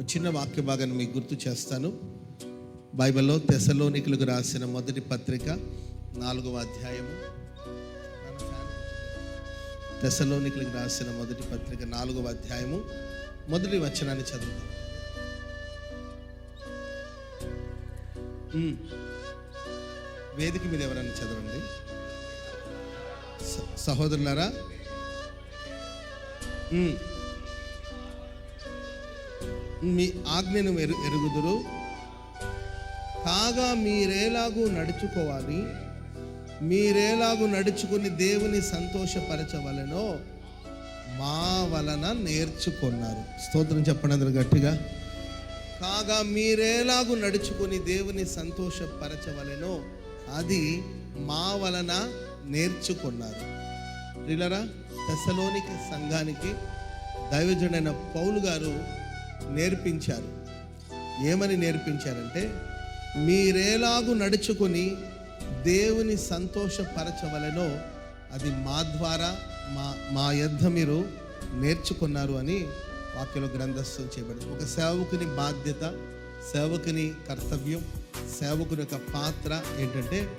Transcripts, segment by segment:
చిన్న వాక్య భాగాన్ని మీకు గుర్తు చేస్తాను. బైబిల్లో తెసలోనికులకు రాసిన మొదటి పత్రిక నాలుగవ అధ్యాయము. తెసలోనికులకు రాసిన మొదటి పత్రిక నాలుగవ అధ్యాయము. మొదటి వచనాన్ని చదువుతాం వేదిక మీద ఎవరైనా చదవండి. స- సహోదరులారా మీ ఆజ్ఞను ఎరు ఎరుగుదురు. కాగా మీరేలాగూ నడుచుకోవాలి. మీరేలాగూ నడుచుకుని దేవుని సంతోషపరచవలెనో మా వలన నేర్చుకున్నారు. స్తోత్రం చెప్పండి అందరు గట్టిగా. కాగా మీరేలాగూ నడుచుకుని దేవుని సంతోషపరచవలెనో అది మా వలన నేర్చుకున్నారు. ప్రిలరా దశలోనికి సంఘానికి దైవజుడైన పౌలు గారు నేర్పించారు. ఏమని నేర్పించారంటే మీరేలాగు నడుచుకొని దేవుని సంతోషపరచవలెనో అది మా ద్వారా మా మా యొద్ద మీరు నేర్చుకున్నారు అని వాక్యలో గ్రంథస్థం చేయబడింది. ఒక సేవకుని బాధ్యత సేవకుని కర్తవ్యం సేవకుని యొక్క పాత్ర ఏంటంటే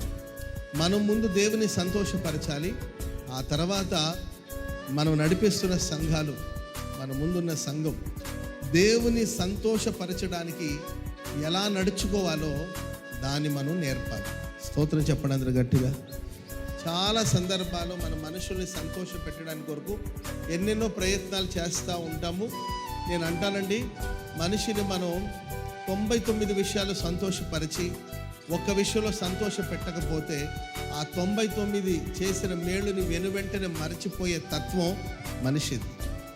మనం ముందు దేవుని సంతోషపరచాలి. ఆ తర్వాత మనం నడిపిస్తున్న సంఘాలు మన ముందున్న సంఘం దేవుని సంతోషపరచడానికి ఎలా నడుచుకోవాలో దాన్ని మనం నేర్పాలి. స్తోత్రం చెప్పండి అందరు గట్టిగా. చాలా సందర్భాల్లో మన మనుషుల్ని సంతోష పెట్టడానికి కొరకు ఎన్నెన్నో ప్రయత్నాలు చేస్తూ ఉంటాము. నేను అంటానండి మనిషిని మనం తొంభై తొమ్మిది విషయాలు సంతోషపరిచి ఒక్క విషయంలో సంతోష పెట్టకపోతే ఆ తొంభై తొమ్మిది చేసిన మేలుని వెనువెంటనే మరచిపోయే తత్వం మనిషిది.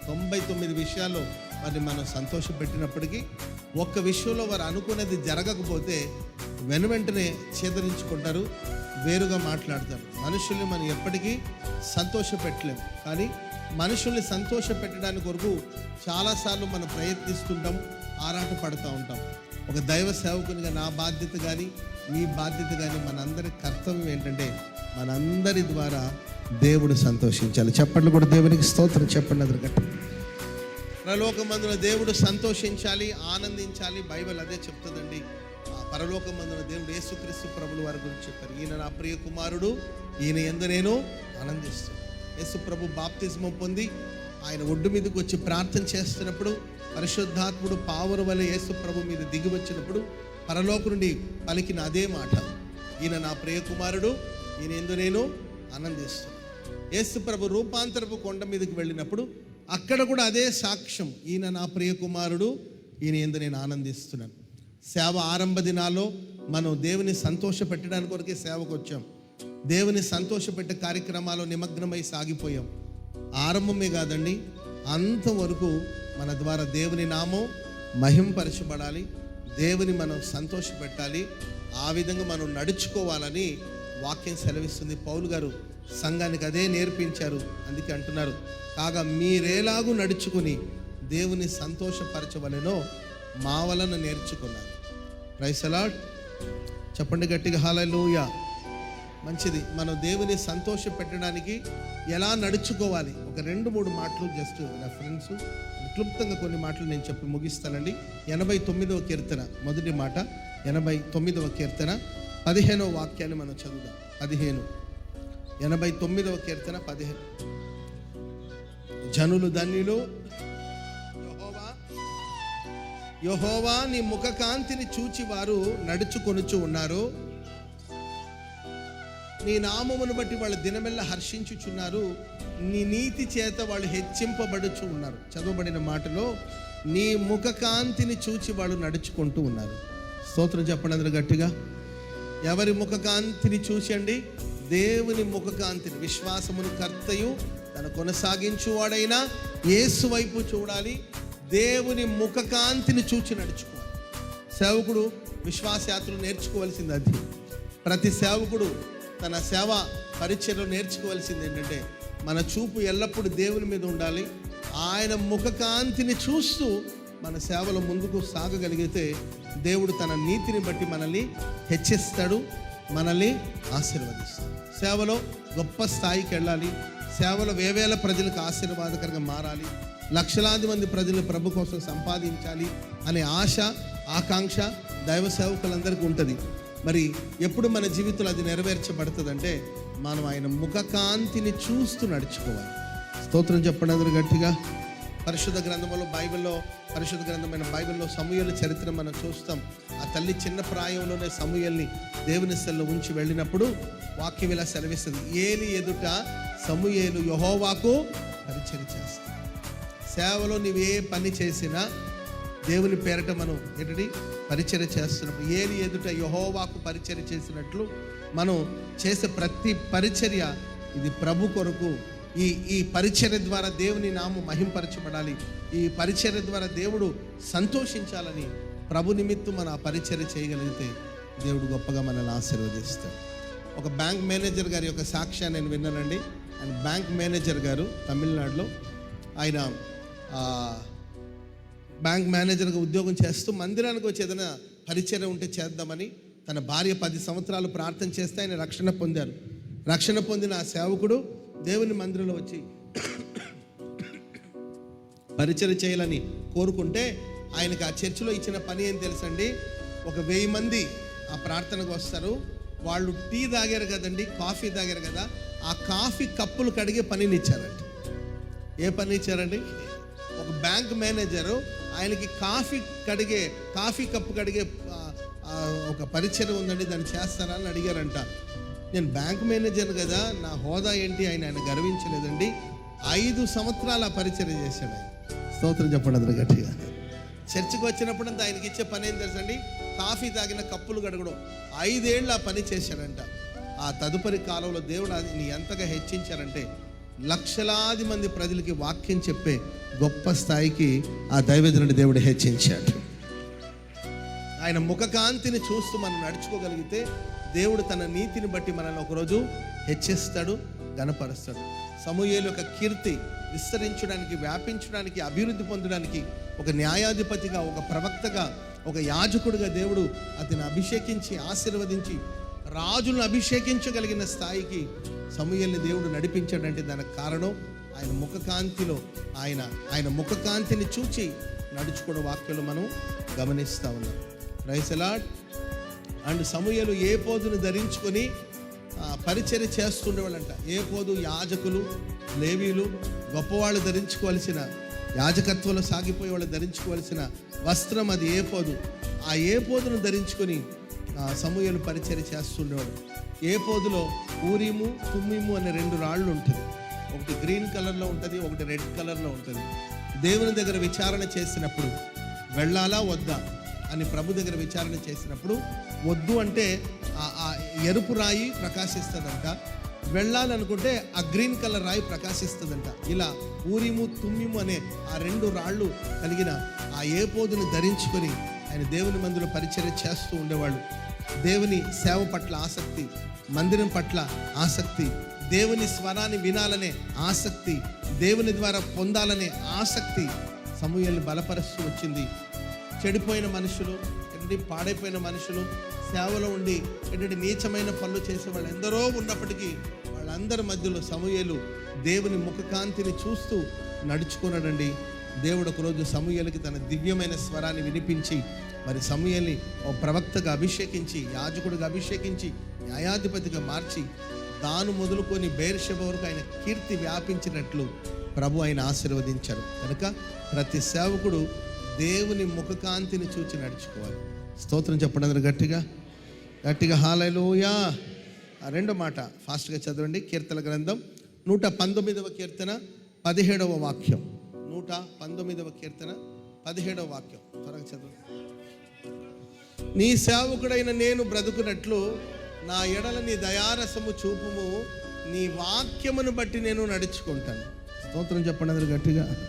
తొంభై తొమ్మిది విషయాల్లో వారిని మనం సంతోష పెట్టినప్పటికీ ఒక్క విషయంలో వారు అనుకునేది జరగకపోతే వెనువెంటనే చేదరించుకుంటారు వేరుగా మాట్లాడతారు. మనుషుల్ని మనం ఎప్పటికీ సంతోష పెట్టలేము కానీ మనుషుల్ని సంతోష పెట్టడానికి కొరకు చాలాసార్లు మనం ప్రయత్నిస్తుంటాం ఆరాట పడుతూ ఉంటాం. ఒక దైవ సేవకునిగా నా బాధ్యత కానీ మీ బాధ్యత కానీ మనందరి కర్తవ్యం ఏంటంటే మనందరి ద్వారా దేవుడు సంతోషించాలి. చెప్పండి కూడా దేవునికి స్తోత్రం చెప్పండి అదరు పరలోకమందున దేవుడు సంతోషించాలి ఆనందించాలి. బైబిల్ అదే చెప్తుందండి. ఆ పరలోకమందున దేవుడు యేసుక్రీస్తు ప్రభులు వారి గురించి చెప్పారు. ఈయన నా ప్రియ కుమారుడు ఈయన ఎందు నేను ఆనందిస్తాను యేసు ప్రభు బాప్తిజమం పొంది ఆయన ఒడ్డు మీదకి వచ్చి ప్రార్థన చేస్తున్నప్పుడు పరిశుద్ధాత్ముడు పావురు వలె యేసు ప్రభు మీద దిగి వచ్చినప్పుడు పరలోకు నుండి పలికిన అదే మాట. ఈయన నా ప్రియ కుమారుడు ఈయన ఎందు నేను ఆనందిస్తాను యేసు ప్రభు రూపాంతరపు కొండ మీదకి వెళ్ళినప్పుడు అక్కడ కూడా అదే సాక్ష్యం. ఈయన నా ప్రియ కుమారుడు ఈయన ఎందు నేను ఆనందిస్తున్నాను. సేవ ఆరంభ దినాల్లో మనం దేవుని సంతోష పెట్టడానికి కొరకే సేవకు వచ్చాం. దేవుని సంతోషపెట్టే కార్యక్రమాలు నిమగ్నమై సాగిపోయాం. ఆరంభమే కాదండి అంతవరకు మన ద్వారా దేవుని నామం మహింపరచబడాలి. దేవుని మనం సంతోష పెట్టాలి. ఆ విధంగా మనం నడుచుకోవాలని వాక్యం సెలవిస్తుంది. పౌలు గారు సంఘానికి అదే నేర్పించారు. అందుకే అంటున్నారు కాగా మీరేలాగూ నడుచుకుని దేవుని సంతోషపరచవలెనో మా వలన రైస్ ప్రైసలాడ్ చెప్పండి గట్టిగా హాలూయా మంచిది. మనం దేవుని సంతోష పెట్టడానికి ఎలా నడుచుకోవాలి? ఒక రెండు మూడు మాటలు జస్ట్ రెఫరెన్స్ క్లుప్తంగా కొన్ని మాటలు నేను చెప్పి ముగిస్తానండి. ఎనభై తొమ్మిదవ కీర్తన మొదటి మాట. ఎనభై తొమ్మిదవ కీర్తన పదిహేనవ వాక్యాన్ని మనం చదువుదాం. పదిహేను. ఎనభై తొమ్మిదవ కీర్తన పదిహేను. జనులు ధన్యులు యెహోవా యహోవా నీ ముఖకాంతిని చూచి వారు నడుచుకొనుచు ఉన్నారు. నీ నామమును బట్టి వాళ్ళు దినమెల్ల హర్షించుచున్నారు. నీ నీతి చేత వాళ్ళు హెచ్చింపబడుచు ఉన్నారు. చదవబడిన మాటలో నీ ముఖకాంతిని చూచి వాళ్ళు నడుచుకుంటూ ఉన్నారు. స్తోత్రం చెప్పండి గట్టిగా. ఎవరి ముఖకాంతిని చూచండి? దేవుని ముఖకాంతిని విశ్వాసమును కర్తయు తను కొనసాగించువాడైనా యేసు వైపు చూడాలి. దేవుని ముఖకాంతిని చూచి నడుచుకోవాలి. సేవకుడు విశ్వాసయాత్రలు నేర్చుకోవాల్సింది అది. ప్రతి సేవకుడు తన సేవ పరిచయలో నేర్చుకోవాల్సింది ఏంటంటే మన చూపు ఎల్లప్పుడూ దేవుని మీద ఉండాలి. ఆయన ముఖకాంతిని చూస్తూ మన సేవలో ముందుకు సాగగలిగితే దేవుడు తన నీతిని బట్టి మనల్ని హెచ్చిస్తాడు మనల్ని ఆశీర్వదిస్తాడు. సేవలో గొప్ప స్థాయికి వెళ్ళాలి. సేవలు వేవేల ప్రజలకు ఆశీర్వాదకరంగా మారాలి. లక్షలాది మంది ప్రజలు ప్రభు కోసం సంపాదించాలి అనే ఆశ ఆకాంక్ష దైవ సేవకులందరికీ ఉంటుంది. మరి ఎప్పుడు మన జీవితంలో అది నెరవేర్చబడుతుందంటే మనం ఆయన ముఖకాంతిని చూస్తూ నడుచుకోవాలి. స్తోత్రం చెప్పండి అందరూ గట్టిగా. పరిశుద్ధ గ్రంథంలో బైబిల్లో పరిశుద్ధ గ్రంథమైన బైబిల్లో సమూహల చరిత్ర మనం చూస్తాం. ఆ తల్లి చిన్న ప్రాయంలోనే సమూహల్ని దేవుని సెల్లో ఉంచి వెళ్ళినప్పుడు వాక్యం ఇలా సెలవిస్తుంది. ఏలి ఎదుట సమూహేలు యహోవాకు పరిచయం చేస్తాం సేవలో నీవు ఏ పని చేసినా దేవుని పేరట మనం ఏంటండి? పరిచయం చేస్తున్నప్పుడు ఏలి ఎదుట యహోవాకు పరిచయం చేసినట్లు మనం చేసే ప్రతి పరిచర్య ఇది ప్రభు కొరకు ఈ ఈ పరిచర్య ద్వారా దేవుని నామం మహింపరచబడాలి. ఈ పరిచర్య ద్వారా దేవుడు సంతోషించాలని ప్రభు నిమిత్తం మనం ఆ పరిచర్య చేయగలిగితే దేవుడు గొప్పగా మనల్ని ఆశీర్వదిస్తాడు. ఒక బ్యాంక్ మేనేజర్ గారి యొక్క సాక్ష్యాన్ని నేను విన్నానండి. ఆయన బ్యాంక్ మేనేజర్ గారు తమిళనాడులో ఆయన బ్యాంక్ మేనేజర్గా ఉద్యోగం చేస్తూ మందిరానికి వచ్చి ఏదైనా పరిచయం ఉంటే చేద్దామని తన భార్య పది సంవత్సరాలు ప్రార్థన చేస్తే ఆయన రక్షణ పొందారు. రక్షణ పొందిన ఆ సేవకుడు దేవుని మందిరంలో వచ్చి పరిచయం చేయాలని కోరుకుంటే ఆయనకు ఆ చర్చిలో ఇచ్చిన పని ఏం తెలుసండి? ఒక వెయ్యి మంది ఆ ప్రార్థనకు వస్తారు. వాళ్ళు టీ తాగారు కదండి కాఫీ తాగారు కదా ఆ కాఫీ కప్పులు కడిగే పనిని ఇచ్చారంట. ఏ పని ఇచ్చారండి? ఒక బ్యాంక్ మేనేజరు ఆయనకి కాఫీ కడిగే కాఫీ కప్పు కడిగే ఒక పరిచయం ఉందండి దాన్ని చేస్తారా అని అడిగారంట. నేను బ్యాంక్ మేనేజర్ కదా నా హోదా ఏంటి ఆయన ఆయన గర్వించలేదండి. ఐదు సంవత్సరాల పరిచయం చేశాడు ఆయన. స్తోత్రం చెప్పండి అందరు గట్టిగా. చర్చికి వచ్చినప్పుడు అంతా ఆయనకి ఇచ్చే పని ఏం తెలుసండి? కాఫీ తాగిన కప్పులు గడగడం. ఐదేళ్ళు ఆ పని చేశాడంట. ఆ తదుపరి కాలంలో దేవుడు అది ఎంతగా హెచ్చించారంటే లక్షలాది మంది ప్రజలకి వాక్యం చెప్పే గొప్ప స్థాయికి ఆ దైవజనుడి దేవుడు హెచ్చించాడు. ఆయన ముఖకాంతిని చూస్తూ మనం నడుచుకోగలిగితే దేవుడు తన నీతిని బట్టి మనల్ని ఒకరోజు హెచ్చిస్తాడు గణపరుస్తాడు సమూహేలు యొక్క కీర్తి విస్తరించడానికి వ్యాపించడానికి అభివృద్ధి పొందడానికి ఒక న్యాయాధిపతిగా ఒక ప్రవక్తగా ఒక యాజకుడిగా దేవుడు అతను అభిషేకించి ఆశీర్వదించి రాజులను అభిషేకించగలిగిన స్థాయికి సమూహల్ని దేవుడు నడిపించాడంటే దానికి కారణం ఆయన ముఖకాంతిలో ఆయన ఆయన ముఖకాంతిని చూచి నడుచుకున్న వాక్యాలు మనం గమనిస్తూ ఉన్నాం. రైసలాడ్ అండ్ సమూహలు ఏ పోదును ధరించుకొని ఆ, పరిచర్య చేస్తుండేవాళ్ళంట. ఏ పోదు యాజకులు లేవీలు గొప్పవాళ్ళు ధరించుకోవాల్సిన యాజకత్వంలో సాగిపోయే వాళ్ళు ధరించుకోవాల్సిన వస్త్రం అది ఏ పోదు ఆ ఏ పోదును ధరించుకొని సమూహలు పరిచర్య చేస్తుండేవాడు ఏ పోదులో ఊరిము తుమ్మిము అనే రెండు రాళ్ళు ఉంటుంది. ఒకటి గ్రీన్ కలర్లో ఉంటుంది ఒకటి రెడ్ కలర్లో ఉంటుంది. దేవుని దగ్గర విచారణ చేసినప్పుడు వెళ్ళాలా వద్దా? అని ప్రభు దగ్గర విచారణ చేసినప్పుడు వద్దు అంటే ఆ- ఆ ఎరుపు రాయి ప్రకాశిస్తుందంట. వెళ్ళాలనుకుంటే ఆ గ్రీన్ కలర్ రాయి ప్రకాశిస్తుందంట. ఇలా ఊరిము తుమ్మిము అనే ఆ రెండు రాళ్ళు కలిగిన ఆ ఏపోదుని ధరించుకొని ఆయన దేవుని మందులో పరిచర్య చేస్తూ ఉండేవాళ్ళు. దేవుని సేవ పట్ల ఆసక్తి మందిరం పట్ల ఆసక్తి దేవుని స్వరాన్ని వినాలనే ఆసక్తి దేవుని ద్వారా పొందాలనే ఆసక్తి సమూహాన్ని బలపరుస్తూ వచ్చింది. చెడిపోయిన మనుషులు ఏంటంటే పాడైపోయిన మనుషులు సేవలో ఉండి ఏంటంటే నీచమైన పనులు చేసే వాళ్ళు ఎందరో ఉన్నప్పటికీ వాళ్ళందరి మధ్యలో సమూహలు దేవుని ముఖకాంతిని చూస్తూ నడుచుకున్నాడండి. దేవుడు ఒకరోజు సమూహలకి తన దివ్యమైన స్వరాన్ని వినిపించి మరి సమూహల్ని ఓ ప్రవక్తగా అభిషేకించి యాజకుడిగా అభిషేకించి న్యాయాధిపతిగా మార్చి తాను మొదలుకొని బేర్షెబ వరకు ఆయన కీర్తి వ్యాపించినట్లు ప్రభు ఆయన ఆశీర్వదించారు. కనుక ప్రతి సేవకుడు దేవుని ముఖకాంతిని చూచి నడుచుకోవాలి. స్తోత్రం చెప్పండి అందరూ గట్టిగా. గట్టిగా హాలలోయా. రెండో మాట ఫాస్ట్గా చదవండి. కీర్తన గ్రంథం నూట పంతొమ్మిదవ కీర్తన పదిహేడవ వాక్యం. నూట పంతొమ్మిదవ కీర్తన పదిహేడవ వాక్యం. త్వరగా చదవండి. నీ సేవకుడైన నేను బ్రతుకున్నట్లు నా ఎడల నీ దయారసము చూపుము. నీ వాక్యమును బట్టి నేను నడుచుకుంటాను. స్తోత్రం చెప్పండి గట్టిగా.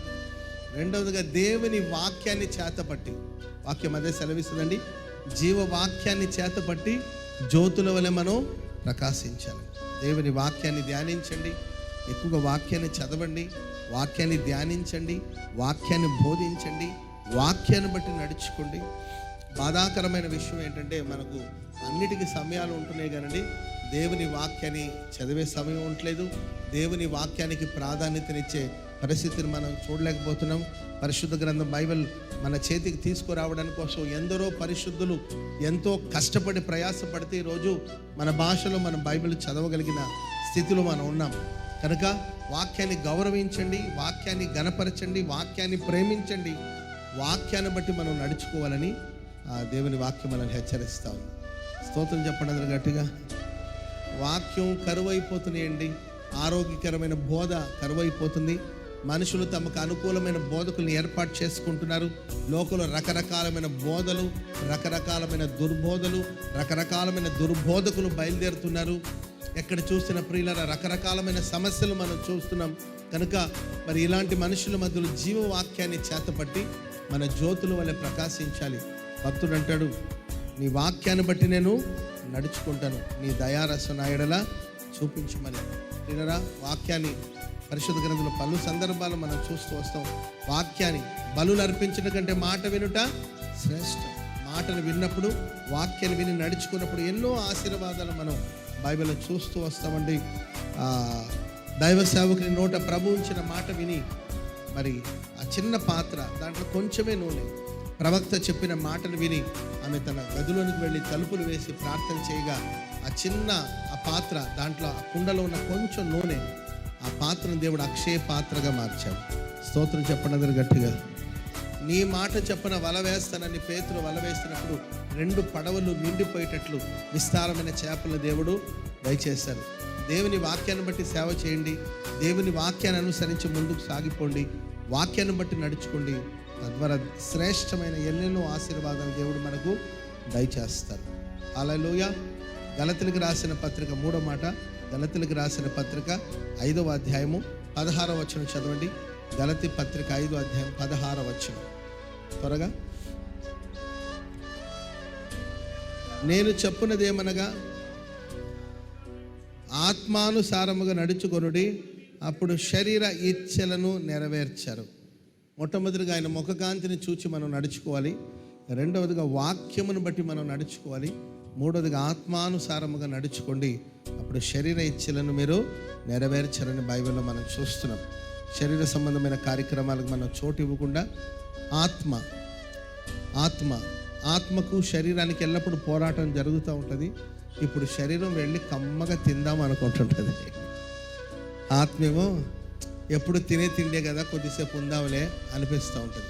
రెండవదిగా దేవుని వాక్యాన్ని చేతపట్టి. వాక్యం అదే సెలవిస్తుందండి. జీవ వాక్యాన్ని చేతపట్టి జ్యోతుల వలె మనం ప్రకాశించాలి. దేవుని వాక్యాన్ని ధ్యానించండి. ఎక్కువగా వాక్యాన్ని చదవండి. వాక్యాన్ని ధ్యానించండి. వాక్యాన్ని బోధించండి. వాక్యాన్ని బట్టి నడుచుకోండి. బాధాకరమైన విషయం ఏంటంటే మనకు అన్నిటికీ సమయాలు ఉంటున్నాయి కానండి. దేవుని వాక్యాన్ని చదివే సమయం ఉండలేదు దేవుని వాక్యానికి ప్రాధాన్యతనిచ్చే పరిస్థితిని మనం చూడలేకపోతున్నాం. పరిశుద్ధ గ్రంథం బైబిల్ మన చేతికి తీసుకురావడానికి కోసం ఎందరో పరిశుద్ధులు ఎంతో కష్టపడి ప్రయాసపడితే ఈరోజు మన భాషలో మనం బైబిల్ చదవగలిగిన స్థితిలో మనం ఉన్నాం. కనుక వాక్యాన్ని గౌరవించండి వాక్యాన్ని గణపరచండి వాక్యాన్ని ప్రేమించండి. వాక్యాన్ని బట్టి మనం నడుచుకోవాలని ఆ దేవుని వాక్యం మనల్ని హెచ్చరిస్తా ఉంది. స్తోత్రం చెప్పండి అందరూ గట్టిగా. వాక్యం కరువైపోతున్నాయండి. ఆరోగ్యకరమైన బోధ కరువైపోతుంది. మనుషులు తమకు అనుకూలమైన బోధకులను ఏర్పాటు చేసుకుంటున్నారు. లోకంలో రకరకాలమైన బోధలు రకరకాలమైన దుర్బోధలు రకరకాలమైన దుర్బోధకులు బయలుదేరుతున్నారు. ఎక్కడ చూసిన ప్రియుల రకరకాలమైన సమస్యలు మనం చూస్తున్నాం. కనుక మరి ఇలాంటి మనుషుల మధ్యలో జీవవాక్యాన్ని చేతపట్టి మన జ్యోతుల వల్ల ప్రకాశించాలి. భక్తుడు అంటాడు నీ వాక్యాన్ని బట్టి నేను నడుచుకుంటాను. నీ దయారస నాయడలా చూపించమని వినరా వాక్యాన్ని పరిశుద్ధ గ్రంథంలో పలు సందర్భాలు మనం చూస్తూ వస్తాం. వాక్యాన్ని బలు అర్పించడం కంటే మాట వినుట శ్రేష్టం. మాటను విన్నప్పుడు వాక్యాన్ని విని నడుచుకున్నప్పుడు ఎన్నో ఆశీర్వాదాలు మనం బైబిల్లో చూస్తూ వస్తామండి. దైవ సేవకుని నోట ప్రభు ఉంచిన మాట విని మరి ఆ చిన్న పాత్ర దాంట్లో కొంచెమే నూనె. ప్రవక్త చెప్పిన మాటలు విని ఆమె తన గదిలోనికి వెళ్ళి తలుపులు వేసి ప్రార్థన చేయగా ఆ చిన్న ఆ పాత్ర దాంట్లో ఆ కుండలో ఉన్న కొంచెం నూనె ఆ పాత్రను దేవుడు అక్షయ పాత్రగా మార్చాడు. స్తోత్రం చెప్పండి గట్టిగా. నీ మాట చెప్పన వల వేస్తానని పేతులు వల వేసినప్పుడు రెండు పడవలు నిండిపోయేటట్లు విస్తారమైన చేపలు దేవుడు దయచేశారు. దేవుని వాక్యాన్ని బట్టి సేవ చేయండి. దేవుని వాక్యాన్ని అనుసరించి ముందుకు సాగిపోండి. వాక్యాన్ని బట్టి నడుచుకోండి. తద్వారా శ్రేష్టమైన ఎన్నెన్నో ఆశీర్వాదాలు దేవుడు మనకు దయచేస్తారు. లూయ గలతులకు రాసిన పత్రిక మూడో మాట. దళితులకు రాసిన పత్రిక ఐదవ అధ్యాయము పదహార వచనం చదవండి. దళతి పత్రిక ఐదో అధ్యాయం పదహార వచనం. త్వరగా. నేను చెప్పున్నదేమనగా ఆత్మానుసారముగా నడుచుకొనుడి అప్పుడు శరీర ఇచ్ఛలను నెరవేర్చారు. మొట్టమొదటిగా ఆయన ముఖకాంతిని చూచి మనం నడుచుకోవాలి. రెండవదిగా వాక్యమును బట్టి మనం నడుచుకోవాలి. మూడవదిగా ఆత్మానుసారముగా నడుచుకోండి. అప్పుడు శరీర ఇచ్ఛలను మీరు నెరవేర్చరని బైబిల్లో మనం చూస్తున్నాం. శరీర సంబంధమైన కార్యక్రమాలకు మనం చోటు ఇవ్వకుండా ఆత్మ ఆత్మ ఆత్మకు శరీరానికి ఎల్లప్పుడూ పోరాటం జరుగుతూ ఉంటుంది. ఇప్పుడు శరీరం వెళ్ళి కమ్మగా తిందాం అనుకుంటుంటుంది. ఆత్మేమో ఎప్పుడు తినే తిండే కదా కొద్దిసేపు ఉందాంలే అనిపిస్తూ ఉంటుంది.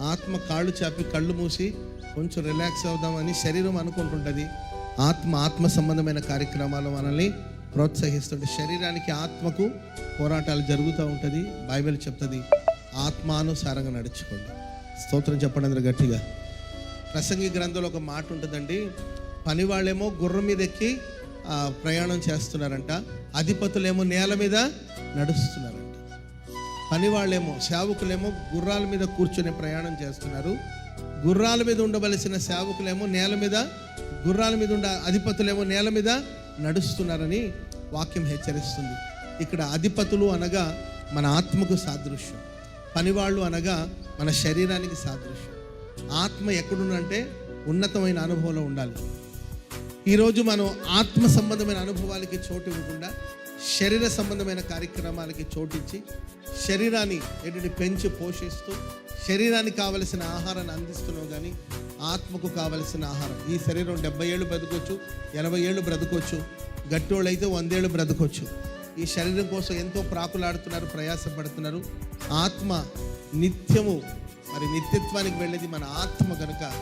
ఆత్మ కాళ్ళు చాపి కళ్ళు మూసి కొంచెం రిలాక్స్ అవుదామని శరీరం అనుకుంటుంటుంది. ఆత్మ ఆత్మ సంబంధమైన కార్యక్రమాలు మనల్ని ప్రోత్సహిస్తుంటే శరీరానికి ఆత్మకు పోరాటాలు జరుగుతూ ఉంటుంది. బైబిల్ చెప్తుంది ఆత్మానుసారంగా నడుచుకోండి. స్తోత్రం చెప్పండి అందరూ గట్టిగా. ప్రసంగి గ్రంథంలో ఒక మాట ఉంటుందండి పని వాళ్ళేమో గుర్రం మీద ఎక్కి ప్రయాణం చేస్తున్నారంట అధిపతులేమో నేల మీద నడుస్తున్నారంట. పనివాళ్ళేమో సేవకులేమో గుర్రాల మీద కూర్చొని ప్రయాణం చేస్తున్నారు. గుర్రాల మీద ఉండవలసిన సేవకులేమో నేల మీద గుర్రాల మీద ఉండే అధిపతులేమో నేల మీద నడుస్తున్నారని వాక్యం హెచ్చరిస్తుంది. ఇక్కడ అధిపతులు అనగా మన ఆత్మకు సాదృశ్యం. పనివాళ్ళు అనగా మన శరీరానికి సాదృశ్యం. ఆత్మ ఎక్కడుందంటే ఉన్నతమైన అనుభవంలో ఉండాలి. ఈరోజు మనం ఆత్మ సంబంధమైన అనుభవాలకి చోటు ఇవ్వకుండా శరీర సంబంధమైన కార్యక్రమాలకి చోటించి శరీరాన్ని ఏంటంటే పెంచి పోషిస్తూ శరీరానికి కావలసిన ఆహారాన్ని అందిస్తున్నావు కానీ ఆత్మకు కావలసిన ఆహారం. ఈ శరీరం డెబ్బై ఏళ్ళు బ్రతకొచ్చు ఎనభై ఏళ్ళు బ్రతకొచ్చు గట్టోళ్ళు అయితే వందేళ్ళు బ్రతకొచ్చు. ఈ శరీరం కోసం ఎంతో ప్రాకులాడుతున్నారు ప్రయాసపడుతున్నారు. ఆత్మ నిత్యము మరి నిత్యత్వానికి వెళ్ళేది మన ఆత్మ కనుక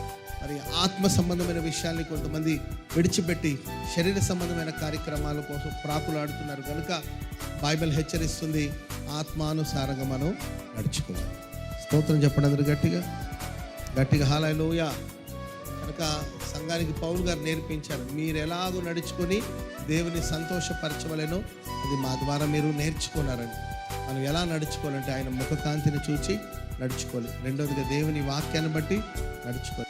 మరి ఆత్మ సంబంధమైన విషయాల్ని కొంతమంది విడిచిపెట్టి శరీర సంబంధమైన కార్యక్రమాల కోసం ప్రాకులాడుతున్నారు. కనుక బైబిల్ హెచ్చరిస్తుంది ఆత్మానుసారంగా మనం నడుచుకోవాలి. స్తోత్రం చెప్పండి అందరు గట్టిగా. గట్టిగా హాలలోయ కనుక సంఘానికి పౌలు గారు నేర్పించారు మీరు ఎలాగో నడుచుకొని దేవుని సంతోషపరచవలేనో. అది మా ద్వారా మీరు నేర్చుకున్నారండి మనం ఎలా నడుచుకోవాలంటే ఆయన ముఖకాంతిని చూచి నడుచుకోవాలి. రెండవదిగా దేవుని వాక్యాన్ని బట్టి నడుచుకోవాలి.